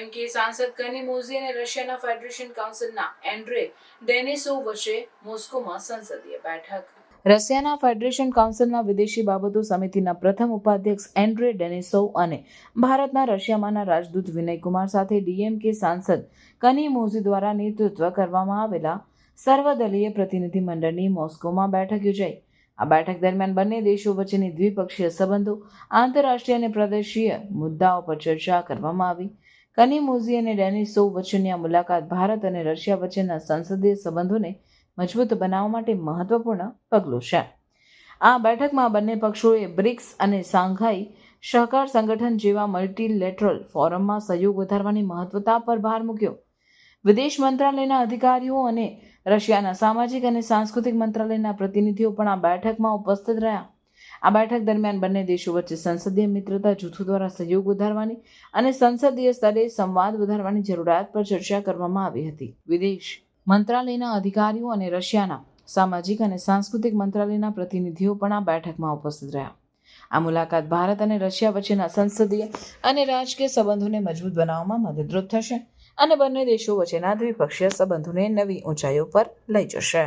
ડીએમકે સાંસદ કની મોઝી અને રશિયાના ફેડરેશન કાઉન્સિલના એન્ડ્રે ડેનિસો વચ્ચે મોસ્કોમાં સંસદીય બેઠક. રશિયાના ફેડરેશન કાઉન્સિલના વિદેશી બાબતો સમિતિના પ્રથમ ઉપાધ્યક્ષ એન્ડ્રે ડેનિસોવ અને ભારતના રશિયામાંના રાજદૂત વિનયકુમાર સાથે ડીએમકે સાંસદ કની મોઝી દ્વારા નેતૃત્વ કરવામાં આવેલા સર્વદલીય પ્રતિનિધિ મંડળની મોસ્કોમાં બેઠક યોજાઈ. આ બેઠક દરમિયાન બંને દેશો વચ્ચેની દ્વિપક્ષીય સંબંધો, આંતરરાષ્ટ્રીય અને પ્રદેશીય મુદ્દાઓ પર ચર્ચા કરવામાં આવી. કની મોઝી અને ડેનિસોવ વચ્ચેની આ મુલાકાત ભારત અને રશિયા વચ્ચેના સંસદીય સંબંધોને મજબૂત બનાવવા માટે મહત્વપૂર્ણ પગલું છે. આ બેઠકમાં બંને પક્ષોએ બ્રિક્સ અને સાંઘાઈ સહકાર સંગઠન જેવા મલ્ટીલેટરલ ફોરમમાં સહયોગ વધારવાની મહત્વતા પર ભાર મૂક્યો. વિદેશ મંત્રાલયના અધિકારીઓ અને રશિયાના સામાજિક અને સાંસ્કૃતિક મંત્રાલયના પ્રતિનિધિઓ પણ આ બેઠકમાં ઉપસ્થિત રહ્યા. આ બેઠક દરમિયાન બંને દેશો વચ્ચે સંસદીય મિત્રતા જૂથો દ્વારા સહયોગ વધારવાની અને સંસદીય સ્તરે સંવાદ વધારવાની જરૂરિયાત પર ચર્ચા કરવામાં આવી હતી. વિદેશ મંત્રાલયના અધિકારીઓ અને રશિયાના સામાજિક અને સાંસ્કૃતિક મંત્રાલયના પ્રતિનિધિઓ પણ આ બેઠકમાં ઉપસ્થિત રહ્યા. આ મુલાકાત ભારત અને રશિયા વચ્ચેના સંસદીય અને રાજકીય સંબંધોને મજબૂત બનાવવામાં મદદરૂપ થશે અને બંને દેશો વચ્ચેના દ્વિપક્ષીય સંબંધોને નવી ઊંચાઈઓ પર લઈ જશે.